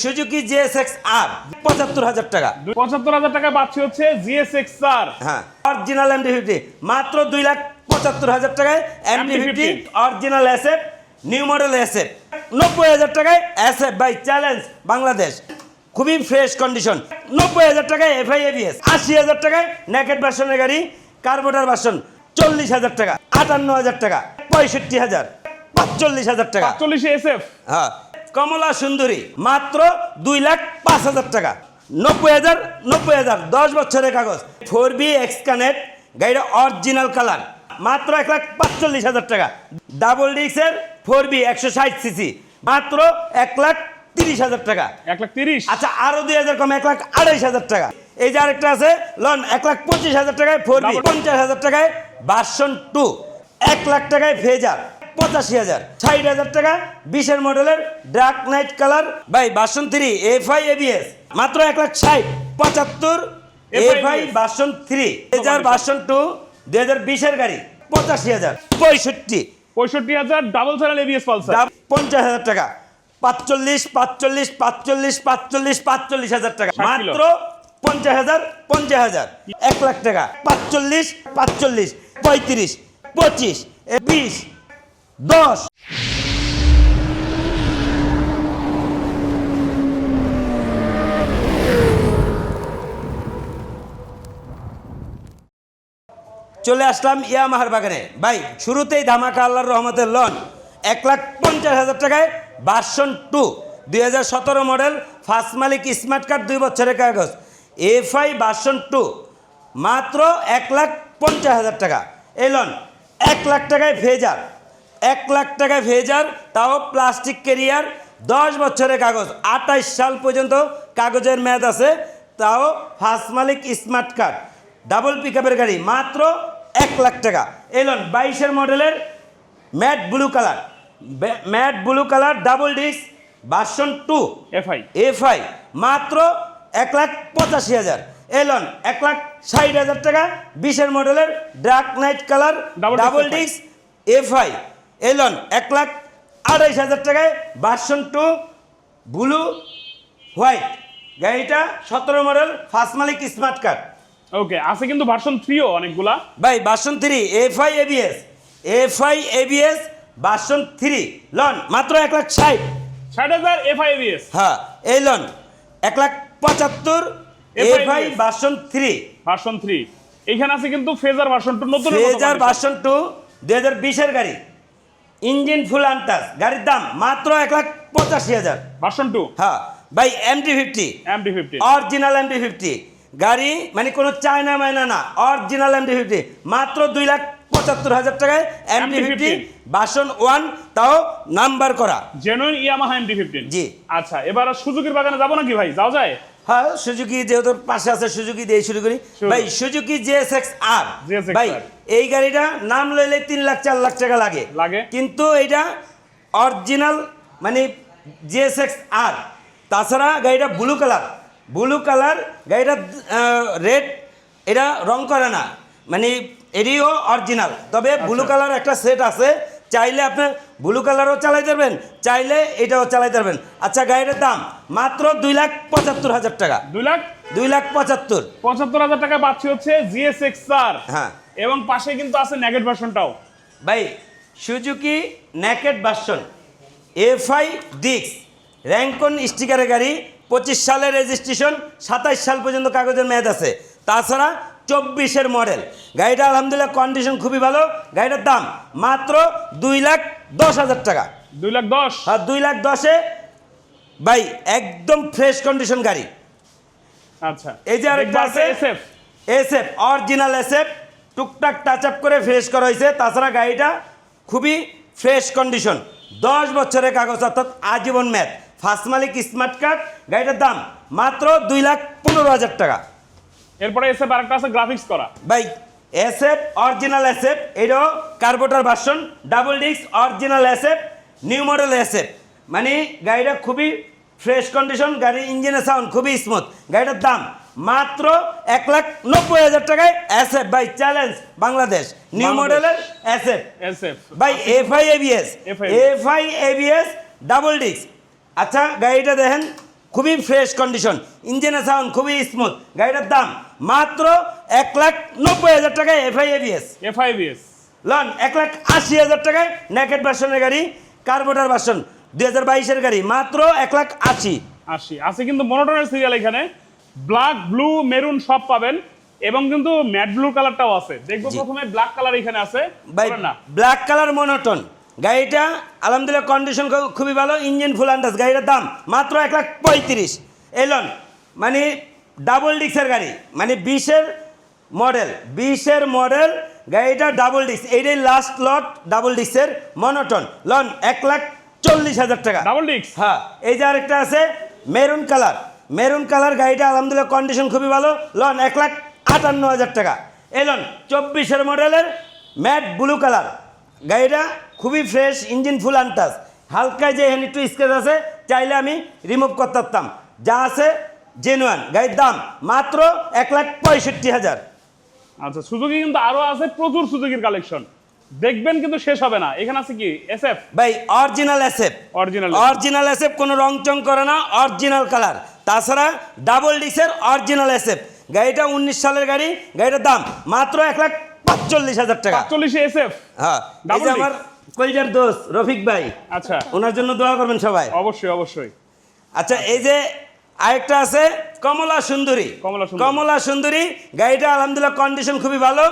Suzuki GSX আর পঁচাত্তর হাজার টাকা। পঁচাত্তর হাজার টাকা পাচ্ছি হচ্ছে জিএসএক্স আর হ্যাঁ অরিজিনাল এমডি ফিফটি মাত্র দুই লাখ পঁচাত্তর হাজার টাকায় MD fifty original asset new model asset নব্বই হাজার টাকায় অ্যাসেট বাই চ্যালেঞ্জ বাংলাদেশ খুবই ফ্রেশ কন্ডিশন নব্বই হাজার টাকায় এফআই এবিএস আশি হাজার টাকায় নেকেট ভার্সনের গাড়ি কার্বোটার ভার্সন চল্লিশ হাজার টাকা। আটান্ন হাজার টাকা। পঁয়ষট্টি হাজার। পাঁচচল্লিশ হাজার টাকা। চল্লিশে এসএফ হ্যাঁ কমলা সুন্দরী মাত্র দুই লাখ পাঁচ হাজার টাকা। নব্বই হাজার নব্বই হাজার দশ বছরের কাগজ। ফোর বি এক্স কানেক্ট গাড়িটা অরিজিনাল কালার মাত্র এক লাখ পাঁচচল্লিশ হাজার টাকা। ডাবল ডিক্সের ফোর বি একশো ষাট সিসি মাত্র এক লাখ তিরিশ হাজার টাকা। এক লাখ তিরিশ? আচ্ছা আরও দুই হাজার কম এক লাখ আড়াইশ হাজার টাকা। এই যে আরেকটা আছে লন এক লাখ পঁচিশ হাজার টাকায় ফোর বি। পঞ্চাশ হাজার টাকায় ভার্সন টু এক লাখ টাকায় ফেজার। পঁচাশি হাজার। ষাট হাজার টাকা বিশের মডেলের dark night colour by version three F I ABS মাত্র এক লাখ ষাট পঁচাত্তর এফ আই ভার্সন থ্রি হাজার ভার্সন টু দু হাজার বিশের গাড়ি পঁচাশি হাজার। পঁয়ষট্টি। পঁয়ষট্টি হাজার ডাবল চ্যানেল এবিএস পালসার। পঞ্চাশ হাজার টাকা। পাঁচচল্লিশ পাঁচচল্লিশ পাঁচচল্লিশ পাঁচচল্লিশ পাঁচচল্লিশ হাজার টাকা। মাত্র পঞ্চাশ হাজার পঞ্চাশ হাজার। এক লাখ টাকা। পাঁচচল্লিশ পাঁচচল্লিশ পঁয়ত্রিশ পঁচিশ এ, বিশ। দশ। চলে আসলাম ইয়ামাহার বাগানে। ভাই, শুরুতেই ধামাকা আল্লাহর রহমতের লন এক লাখ পঞ্চাশ হাজার টাকায় ভার্সন টু দুই হাজার সতেরো মডেল ফার্স্ট মালিক স্মার্ট কার্ড দুই বছরের কাগজ। এফআই ভার্সন টু মাত্র এক লাখ পঞ্চাশ হাজার টাকা। এই লন এক লাখ টাকায় ফেজার এক লাখ টাকায় ফেজার তাও প্লাস্টিক কেরিয়ার দশ বছরের কাগজ আঠাইশ সাল পর্যন্ত কাগজের মেয়াদ আছে তাও ফার্স্ট মালিক স্মার্ট কার্ড ডাবল পিকআপের গাড়ি মাত্র এক লাখ টাকা। এলন বাইশের মডেলের matte blue colour matte blue colour double disc version two FI FI মাত্র এক লাখ পঁচাশি হাজার। এলন এক লাখ ষাট হাজার টাকা বিশের মডেলের dark night colour double disc FI Elon এক লাখ আড়াইশ হাজার টাকায় ভার্সন টু ব্লু হোয়াইট গাড়িটা সতেরো মডেল ফার্স্ট মালিক স্মার্ট কার্ড ওকে আছে কিন্তু ভার্সন থ্রিও অনেকগুলা। ভাই version three FI ABS FI ABS version three loan মাত্র এক লাখ ষাট। ষাট হাজার এফআই এবিএস হ্যাঁ এই লন এক লাখ পঁচাত্তর। FI FI version three version three এখানে আছে কিন্তু ফেজার ভার্সন টু নতুন ফেজার ভার্সন টু দুই হাজার বিশের গাড়ি। ইঞ্জিন ফুল আনটাস গাড়ির দাম মাত্র এক লাখ পঁচাশি হাজার। ভার্সন টু হ্যাঁ ভাই MT fifty MD fifty original MT fifty গাড়ি মানে কোনো চায়না মায়না না অরিজিনাল এমটি ফিফটি মাত্র দুই লাখ পঁচাত্তর হাজার টাকায় এমটি ফিফটি MT-50 বাসন ওয়ান তাও নাম্বার করা। জেনুইন ইয়ামাহা এমডি ফিফটি জি। আচ্ছা এবার সুজুকির বাগানে যাব নাকি ভাই? যাও যায়? হ্যাঁ সুজুকি যেহেতু পাশে আছে সুজুকি দিয়ে শুরু করি। ভাই সুজুকি জিএসএক্স আর ভাই এই গাড়িটা নাম লইলে তিন লাখ চার লাখ টাকা লাগে। লাগে। কিন্তু এটা অরিজিনাল মানে জিএসএক্স আর তাছাড়া গাড়িটা ব্লু কালার ব্লু কালার গাড়িটা রেড এটা রং করে না। মানে এটিও অরিজিনাল তবে ব্লু আচ্ছা। কালার একটা সেট আছে। চাইলে আপনি ব্লু কালারও চালাই পারবেন চাইলে এটাও চালাই পারবেন আচ্ছা গাড়িটার দাম মাত্র দুই লাখ পঁচাত্তর হাজার টাকা। দুই লাখ? দুই লাখ পঁচাত্তর। পঁচাত্তর হাজার টাকা পাচ্ছি হচ্ছে জিএস এক্স আর হ্যাঁ। এবং পাশে কিন্তু আছে নেগেট ভার্সনটাও ভাই সুজুকি নেকেট ভার্সন এফআই ডিক্স র্যাঙ্কন স্টিকারের গাড়ি পঁচিশ সালের রেজিস্ট্রেশন সাতাইশ সাল পর্যন্ত কাগজের মেয়াদ আছে। তাছাড়া চব্বিশের মডেল। গাড়িটা আলহামদুলিল্লাহ কন্ডিশন খুবই ভালো। গাড়িটার দাম মাত্র দুই লাখ দশ হাজার টাকা। দুই লাখ দশ? আর দুই লাখ দশে ভাই একদম ফ্রেশ কন্ডিশন গাড়ি। আচ্ছা। এই যে আরেকটা আছে এসএফ এসএফ অরিজিনাল এসএফ টুকটাক টাচ আপ করে ফ্রেশ করা হয়েছে। তাছাড়া গাড়িটা খুবই ফ্রেশ কন্ডিশন দশ বছরের কাগজ অর্থাৎ আজীবন ম্যাথ ফার্স্ট মালিক স্মার্ট কার্ড গাড়িটার দাম মাত্র দুই লাখ পনেরো হাজার টাকা। এরপরে এসএফ আরেকটা আছে গ্রাফিক্স করা। ভাই এসএফ অরিজিনাল এসএফ এটাও carburettor version double disc original SF new model SF মানে গাড়িটা খুবই ফ্রেশ কন্ডিশন গাড়ির ইঞ্জিনের সাউন্ড খুবই স্মুথ গাড়িটার দাম মাত্র এক লাখ নব্বই হাজার টাকায় SF by challenge Bangladesh new. মডেলের এসএফ এসএফ ভাই FI ABS FI ABS double disc আচ্ছা গাড়িটা দেখেন খুবই ফ্রেশ কন্ডিশন ইঞ্জিনের সাউন্ড খুবই স্মুথ গাড়িটার দাম মাত্র এক লাখ নব্বই হাজার টাকায় এফআই এবিএস এফআইবিএস লন এক লাখ আশি হাজার টাকায় নেকেট ভার্সনের গাড়ি কার্বোটার ভার্সন দুই হাজার বাইশের গাড়ি মাত্র এক লাখ আশি। আশি। আছে কিন্তু মনোটনের সিরিয়াল এখানে। ব্ল্যাক ব্লু মেরুন সব পাবেন। এবং কিন্তু ম্যাট ব্লু কালারটাও আছে। দেখব প্রথমে ব্ল্যাক কালার এখানে আছে। না। ব্ল্যাক কালার মনোটন গাড়িটা আলহামদুলিল্লাহ কন্ডিশন খুবই ভালো। ইঞ্জিন ফুল আন্দাজ গাড়িটার দাম মাত্র এক লাখ পঁয়ত্রিশ। এলন মানে ডাবল ডিক্সের গাড়ি মানে বিশের মডেল বিশের মডেল গাড়িটা ডাবল ডিক্স এইটাই লাস্ট লট ডাবল ডিক্সের মনোটন লন এক লাখ চল্লিশ হাজার টাকা। ডাবল ডিক্স হ্যাঁ এই যে আরেকটা আছে মেরুন কালার মেরুন কালার গাড়িটা আলহামদুলিল্লাহ কন্ডিশন খুবই ভালো লন এক লাখ আটান্ন হাজার টাকা। এই লন চব্বিশের মডেলের ম্যাট ব্লু কালার গাড়িটা খুবই ফ্রেশ ইঞ্জিন ফুল আনটাস হালকা যে এখানে একটু স্কেচ আছে চাইলে আমি রিমুভ করতে পারতাম যা আছে জেনুয়ান গাড়ির দাম মাত্র এক লাখ পঁয়ষট্টি হাজার। আচ্ছা সুজুকি কিন্তু আরও আছে প্রচুর সুজুকির কালেকশন দেখবেন কিন্তু শেষ হবে না। এখানে আছে কি? এসএফ ভাই original SF original original SF কোনো রং চং করে না অরিজিনাল কালার তাছাড়া ডাবল ডিক্সের অরিজিনাল এসএফ গাড়িটা উনিশ সালের গাড়ি গাড়িটার দাম মাত্র এক লাখ পাঁচচল্লিশ হাজার টাকা। চল্লিশে এসএফ হ্যাঁ? আমার কলজার দোষ রফিক ভাই আচ্ছা। ওনার জন্য দোয়া করবেন সবাই। অবশ্যই অবশ্যই। আচ্ছা এই যে আরেকটা আছে কমলা সুন্দরী। কমলা সুন্দরী। কমলা সুন্দরী গাড়িটা আলহামদুলিল্লাহ কন্ডিশন খুবই ভালো।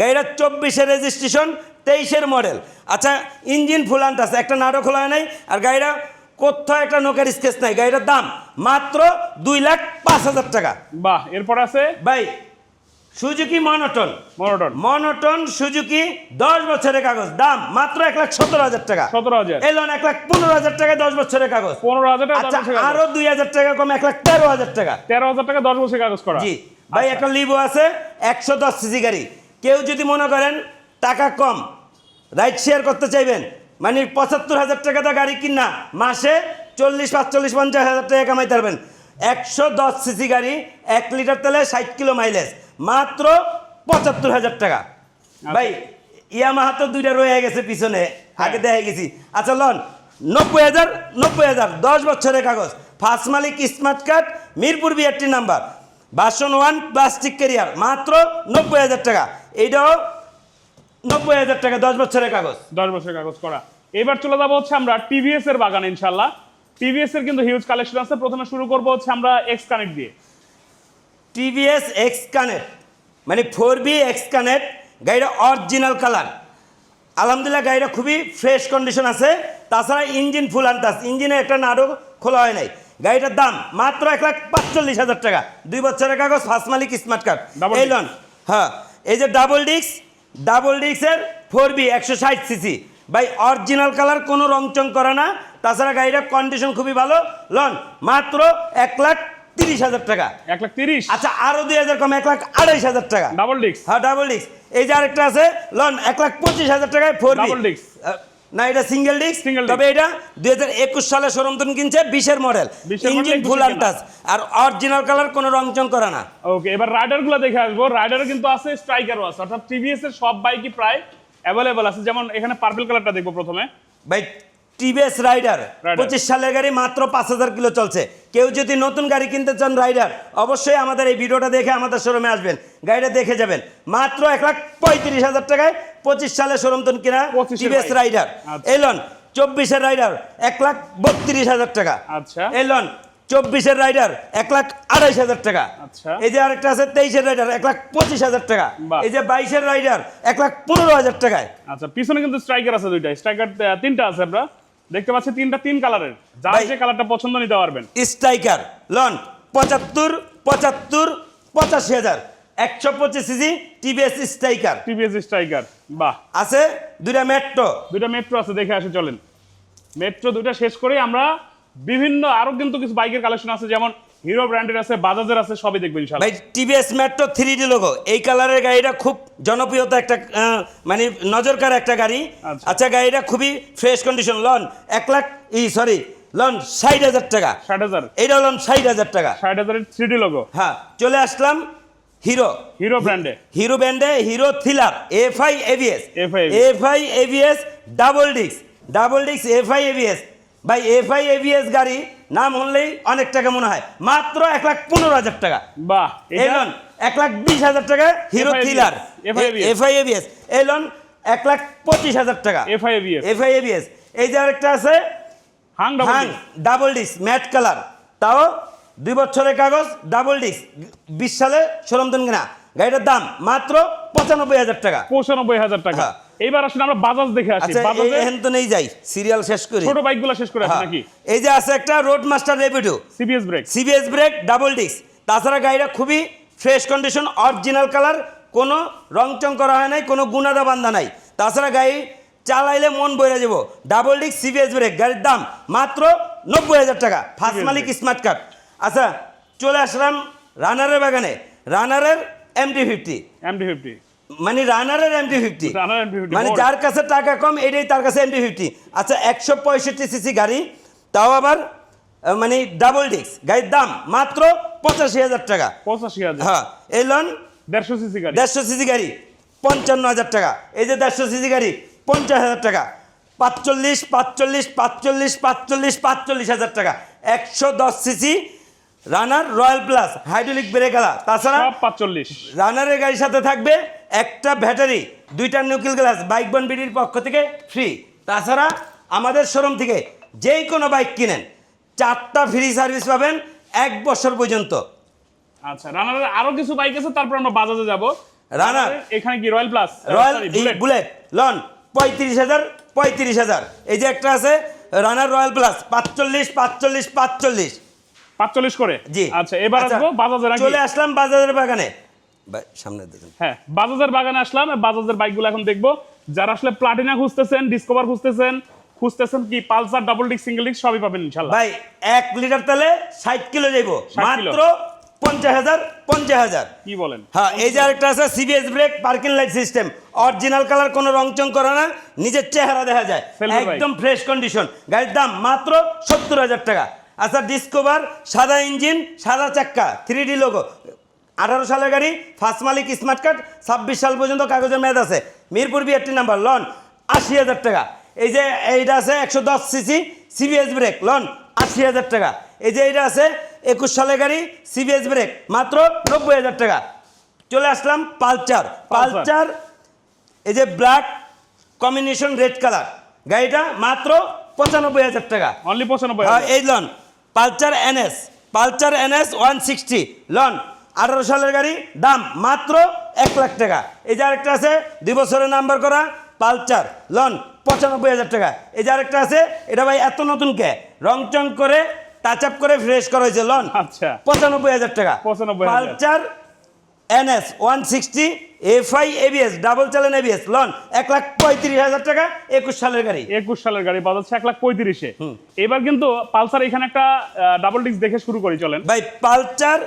গাড়িটা চব্বিশের রেজিস্ট্রেশন তেইশের মডেল আচ্ছা ইঞ্জিন ফুলান্ট আছে একটা নাটক খোলা হয় নাই আর গাড়িটা কোথাও একটা নোকের স্কেচ নাই। গাড়িটার দাম মাত্র দুই লাখ পাঁচ হাজার টাকা। বাহ এরপর আছে? ভাই Suzuki monotone. Monotone. Monotone Suzuki দশ বছরের কাগজ। দাম মাত্র এক লাখ সতেরো হাজার টাকা। সতেরো হাজার। এলন এক লাখ পনেরো হাজার টাকা দশ বছরের কাগজ। পনেরো হাজার টাকা আচ্ছা। আরও দুই হাজার টাকা কম এক লাখ তেরো হাজার টাকা। তেরো হাজার টাকা দশ বছরের কাগজ করা। জি। ভাই একটা লিভো আছে একশো দশ সিসি গাড়ি। কেউ যদি মনে করেন টাকা কম রাইড শেয়ার করতে চাইবেন মানে পঁচাত্তর হাজার টাকা তো গাড়ি কিনা মাসে চল্লিশ পাঁচচল্লিশ পঞ্চাশ হাজার টাকা কামাইতে পারবেন। একশো দশ সিসি গাড়ি এক লিটার তেলে ষাট কিলো মাইলেজ মাত্র পঁচাত্তর হাজার টাকা। ভাই ইয়ামাহা তো দুইটা রয়ে গেছে পিছনে আগে দেখা গেছি। আচ্ছা লন নব্বই হাজার নব্বই হাজার দশ বছরের কাগজ। ফার্স্ট মালিক smart card Mirpur BRT number. বাসন ওয়ান প্লাস্টিক ক্যারিয়ার মাত্র নব্বই হাজার টাকা। এইটাও নব্বই হাজার টাকা দশ বছরের কাগজ। দশ বছরের কাগজ করা। এবার চলে যাব হচ্ছে আমরা টিভিএস এর বাগান ইনশাল্লাহ টিভিএস এর কিন্তু হিউজ কালেকশন আছে। প্রথমে শুরু করব হচ্ছে আমরা এক্স কানেক্ট দিয়ে। টিভিএস এক্স কানেক্ট মানে ফোর বি এক্স কানেক্ট গাড়িটা অরিজিনাল কালার। আলহামদুলিল্লাহ গাড়িটা খুবই ফ্রেশ কন্ডিশন আছে। তাছাড়া ইঞ্জিন ফুল আনতাস ইঞ্জিনে একটা নাড়ও খোলা হয় নাই। গাড়িটার দাম মাত্র এক লাখ পাঁচচল্লিশ হাজার টাকা। দুই বছরের কাগজ ফার্স্ট মালিক স্মার্ট কার্ড। এই। লন হ্যাঁ এই যে ডাবল ডিস্ক ডাবল ডিস্কের ফোর বি একশো ষাট সিসি। ভাই অরিজিনাল কালার কোনো রং চং করে না। তাছাড়া গাড়িটার কন্ডিশন খুবই ভালো। লন মাত্র এক লাখ তিরিশ হাজার টাকা। এক লাখ তিরিশ। আচ্ছা আরও দুই হাজার কম এক লাখ আড়াইশ হাজার টাকা। ডাবল ডিস্ক হ্যাঁ ডাবল ডিস্ক এই যে আরেকটা আছে লন এক লাখ পঁচিশ হাজার টাকায় ফোর Double disc। না এটা সিঙ্গেল ডিস্ক disc। তবে এটা দুই হাজার একুশ সালে শোরুমতন কিনছে বিশের মডেল 20 এর model, ইঞ্জিন ফুল। আনটাস আর অরিজিনাল কালার কোনো রং চং করে না। ওকে এবার রাইডারগুলো দেখে আসব। রাইডার কিন্তু আছে স্ট্রাইকারও আছে। অর্থাৎ টিভিএস এর সব বাইকই প্রায় অ্যাভেলেবল আছে। যেমন এখানে পার্পল কালারটা দেখব প্রথমে। ভাই টিভিএস রাইডার। পঁচিশ সালের গাড়ি মাত্র পাঁচ হাজার কিলো চলছে। কেউ যদি নতুন গাড়ি কিনতে চান রাইডার অবশ্যই আমাদের এই ভিডিওটা দেখে আমাদের শোরুমে আসবেন। গাড়িটা দেখে যাবেন। মাত্র এক লাখ পঁয়ত্রিশ হাজার টাকায় পঁচিশ সালে শোরুমতন কিনা 25 টিভিএস রাইডার। আচ্ছা। এলন চব্বিশের রাইডার এক লাখ বত্রিশ হাজার টাকা। আচ্ছা। এলন চব্বিশের রাইডার এক লাখ আড়াইশ হাজার টাকা। আচ্ছা। এই যে আরেকটা আছে তেইশের রাইডার এক লাখ পঁচিশ হাজার টাকা। এই যে বাইশের রাইডার এক লাখ পনেরো হাজার টাকায়। আচ্ছা পিছনে কিন্তু স্ট্রাইকার আছে দুইটা। স্ট্রাইকার তিনটা আছে আমরা দেখতে পাচ্ছি তিনটা তিন কালারের। যার যে কালারটা পছন্দ নিতে পারবেন। স্ট্রাইকার লন পঁচাত্তর পঁচাত্তর পঁচাশি হাজার। একশো পঁচিশ CC TVS Striker. TVS Striker বাহ। আছে দুইটা মেট্রো। দুইটা মেট্রো আছে দেখে আসে চলেন। মেট্রো দুইটা শেষ করে আমরা বিভিন্ন আরও কিন্তু কিছু বাইকের কালেকশন আছে যেমন হিরো ব্র্যান্ডের আছে বাজাজের আছে সবই দেখবেন ইনশাআল্লাহ। ভাই TVS Metro three D logo এই কালারের গাড়িটা খুব জনপ্রিয়তা একটা মানে নজরকার একটা গাড়ি। আচ্ছা। আচ্ছা গাড়িটা খুবই ফ্রেশ কন্ডিশন লন এক লাখ ই সরি লন ষাট হাজার টাকা। ষাট হাজার। এইটা লন ষাট হাজার টাকা। ষাট হাজারের থ্রি ডি লোগো হ্যাঁ চলে আসলাম হিরো। হিরো ব্র্যান্ডে। হিরো ব্র্যান্ডে Hero thriller F I AVS FI F I AVS double discs double discs F I AVS ভাই এফআই এভিএস গাড়ি নাম হলেই অনেক টাকা মনে হয়। মাত্র এক লাখ পনেরো হাজার টাকা। বাহ এলন এক লাখ বিশ হাজার টাকা Hero thriller. FI ABS. Elon এক লাখ পঁচিশ হাজার টাকা। FI ABS. এই যে আরেকটা আছে Hang double dish matte colour তাও দুই বছরের কাগজ ডাবল ডিস বিশ সালে শোরুম দেন কিনা। গাড়িটার দাম মাত্র পঁচানব্বই হাজার টাকা। পঁচানব্বই হাজার টাকা। হ্যাঁ। এইবার আসলে আমরা বাজাজ দেখে আসি। আচ্ছা বাজাজে এখান তো নেই যাই সিরিয়াল শেষ করি। ছোট বাইকগুলো শেষ করে আসি হ্যাঁ। নাকি? এই যে আছে একটা road master Rapido CBS brake CBS brake double disc তাছাড়া গাড়িটা খুবই ফ্রেশ কন্ডিশন অরিজিনাল কালার কোনো রং চং করা হয় নাই কোনো গুণাদা বান্ধা নাই। তাছাড়া গাড়ি চালাইলে মন বইরা যাব। ডাবল ডিস্ক সিবিএস ব্রেক গাড়ির দাম মাত্র নব্বই হাজার টাকা। ফার্স্ট মালিক স্মার্ট কার্ড আচ্ছা চলে আসলাম রানারের বাগানে। রানারের এমটি ফিফটি এমডি ফিফটি মানে রানারের এমটি ফিফটি ফিফটি মানে যার কাছে টাকা কম এটাই তার কাছে এমটি ফিফটি আচ্ছা একশো পঁয়ষট্টি সিসি গাড়ি তাও আবার মানে ডাবল ডিস্ক গাড়ির দাম মাত্র পঁচাশি হাজার টাকা। পঁচাশি হাজার। হ্যাঁ এই লন দেড়শো সিসি গাড়ি। দেড়শো সিসি গাড়ি পঞ্চান্ন হাজার টাকা। এই যে দেড়শো সিসি গাড়ি পঞ্চাশ হাজার টাকা। পাঁচচল্লিশ পাঁচচল্লিশ পাঁচচল্লিশ পাঁচচল্লিশ পাঁচচল্লিশ হাজার টাকা। একশো দশ CC Runner Royal plus hydraulic ব্রেকালা তাছাড়া পাঁচচল্লিশ। রানারের গাড়ির সাথে থাকবে একটা ব্যাটারি দুইটা নিউক্লিল গ্লাস বাইক বন বিডির পক্ষ থেকে ফ্রি তাছাড়া আমাদের শোরুম থেকে যেই কোনো বাইক কিনেন চারটা ফ্রি সার্ভিস পাবেন এক বছর পর্যন্ত। আচ্ছা রানার আরও কিছু বাইক আছে তারপর আমরা বাজাজে যাব। রানার? এখানে কি Royal plus Royal bullet bullet loan পঁয়ত্রিশ হাজার পঁয়ত্রিশ হাজার। এই যে একটা আছে রানার রয়্যাল প্লাস পাঁচচল্লিশ পাঁচচল্লিশ পাঁচচল্লিশ। পাঁচচল্লিশ করে? জি। আচ্ছা এবার আচ্ছা, আসব বাজাজের চলে আসলাম বাজারের বাগানে। সামনে দেখুন হ্যাঁ বাজাজের বাগানে আসলাম বাজাজের বাইকগুলো এখন দেখব। যারা আসলে প্লাটিনা খুঁজতেছেন ডিসকভার খুঁজতেছেন খুঁজতেছেন কি Pulsar double disc single disc সবই পাবেন ইনশাল্লাহ ভাই এক লিটার তেলে ষাট কিলো যাইব। মাত্র পঞ্চাশ হাজার পঞ্চাশ হাজার। কি বলেন? হ্যাঁ এই যে আরেকটা আছে CBS brake parking light system original colour কোনো রংচং করে না নিজের চেহারা দেখা যায়। একদম ফ্রেশ কন্ডিশন গাড়ির দাম মাত্র সত্তর হাজার টাকা। আচ্ছা ডিসকভার সাদা ইঞ্জিন সাদা চাক্কা থ্রি ডি লোগো আঠারো সালের গাড়ি ফার্স্ট মালিক স্মার্ট কার্ড ছাব্বিশ সাল পর্যন্ত কাগজের মেয়াদ আছে। মিরপুর বিআরটি নাম্বার লন আশি হাজার টাকা। এই যে এইটা আছে একশো দশ সিসি সিবিএস ব্রেক লন আশি হাজার টাকা। এই যে এইটা আছে একুশ সালের গাড়ি সিবিএস ব্রেক মাত্র নব্বই হাজার টাকা। চলে আসলাম পালচার। পালচার। এই যে ব্ল্যাক কম্বিনেশন রেড কালার গাড়িটা মাত্র পঁচানব্বই হাজার টাকা। অনলি পঁচানব্বই হ্যাঁ, এই loan Pulsar NS Pulsar NS one sixty loan আঠারো সালের গাড়ি দাম মাত্র এক লাখ টাকা। এই যে আরেকটা আছে দুই বছরের নাম্বার করা পালচার লন পঁচানব্বই হাজার টাকা। এই যে আরেকটা আছে এটা ভাই এত নতুন কে? রং চং করে টাচ আপ করে ফ্রেশ করা হয়েছে লন আচ্ছা। পঁচানব্বই হাজার টাকা। 95,000 Pulsar NS one sixty FI ABS double চ্যালেন ABS লন এক লাখ পঁয়ত্রিশ হাজার টাকা একুশ সালের গাড়ি। একুশ সালের গাড়ি বাজাজ এক লাখ পঁয়ত্রিশে। এবার কিন্তু পালসার এখানে একটা ডাবল ডিস্ক দেখে শুরু করি চলেন। ভাই Pulsar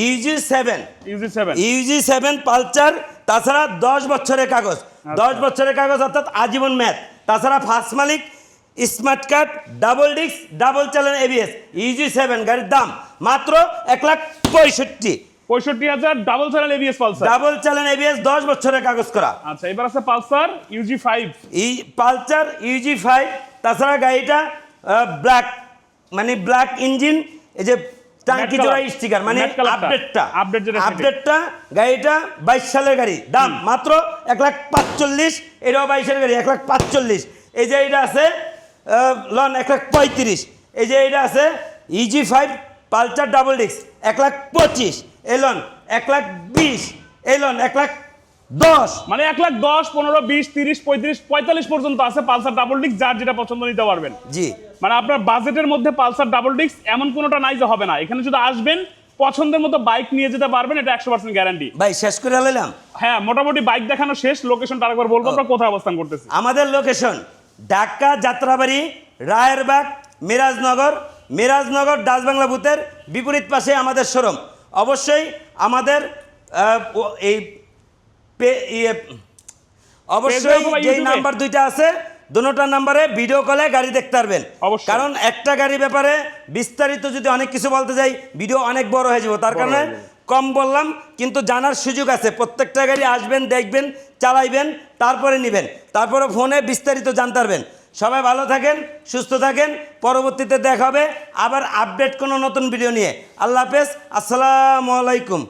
UG seven UG seven UG seven Pulsar তাছাড়া দশ বছরের কাগজ। দশ বছরের কাগজ অর্থাৎ আজীবন ম্যাথ। তাছাড়া ফার্স্ট মালিক smart card double disc double চ্যালেন ABS UG seven গাড়ির দাম মাত্র এক লাখ পঁয়ষট্টি। পঁয়ষট্টি হাজার double channel ABS Pulsar double চ্যালেন ABS দশ বছরের কাগজ করা। আচ্ছা এবার আছে Pulsar UG five E Pulsar UG five তাছাড়া গাড়িটা ব্ল্যাক মানে ব্ল্যাক ইঞ্জিন এই যে টাঙ্কি জোড়া স্টিকার মানে। আপডেটটা আপডেটটা গাড়িটা বাইশ সালের গাড়ি। দাম মাত্র এক লাখ পাঁচচল্লিশ এটাও বাইশের গাড়ি এক লাখ পাঁচচল্লিশ। এই যে এটা আছে লন এক লাখ পঁয়ত্রিশ। এই যে এটা আছে UG five Pulsar double disc এক লাখ পঁচিশ। এলন এক লাখ বিশ। এলন এক লাখ দশ। মানে এক লাখ দশ পনেরো বিশ তিরিশ পঁয়ত্রিশ পঁয়তাল্লিশ পর্যন্ত আছে পালসার ডাবল ডিস্ক যার যেটা পছন্দ নিতে পারবেন। জি। মানে আপনার বাজেটের মধ্যে পালসার ডাবল ডিস্ক এমন কোনোটা নাই যে হবে না। এখানে শুধু আসবেন পছন্দের মতো বাইক নিয়ে যেতে পারবেন এটা একশো পার্সেন্ট গ্যারান্টি ভাই শেষ করে নিলাম হ্যাঁ মোটামুটি বাইক দেখানো শেষ লোকেশনটা আরেকবার বলব আমরা কোথায় অবস্থান করতেছি? আমাদের লোকেশন ঢাকা যাত্রাবাড়ি রায়েরবাগ মিরাজনগর মিরাজনগর ডাচবাংলা বুথের বিপরীত পাশে আমাদের শোরুম। অবশ্যই আমাদের এই অবশ্যই অথবা যেই ইউটিউবে? নাম্বার দুইটা আছে দুটোটা নাম্বারে ভিডিও কলে গাড়ি দেখতে পারবেন। অবশ্যই। কারণ একটা গাড়ি ব্যাপারে বিস্তারিত যদি অনেক কিছু বলতে যাই ভিডিও অনেক বড় হয়ে যাব। তার কারণে কম বললাম কিন্তু জানার সুযোগ আছে। প্রত্যেকটা গাড়ি আসবেন দেখবেন চালাইবেন তারপরে নেবেন। তারপরে ফোনে বিস্তারিত জানতে পারবেন। সবাই ভালো থাকেন সুস্থ থাকেন। পরবর্তীতে দেখা হবে। আবার আপডেট কোনো নতুন ভিডিও নিয়ে। আল্লাহ হাফেজ। আসসালামু আলাইকুম।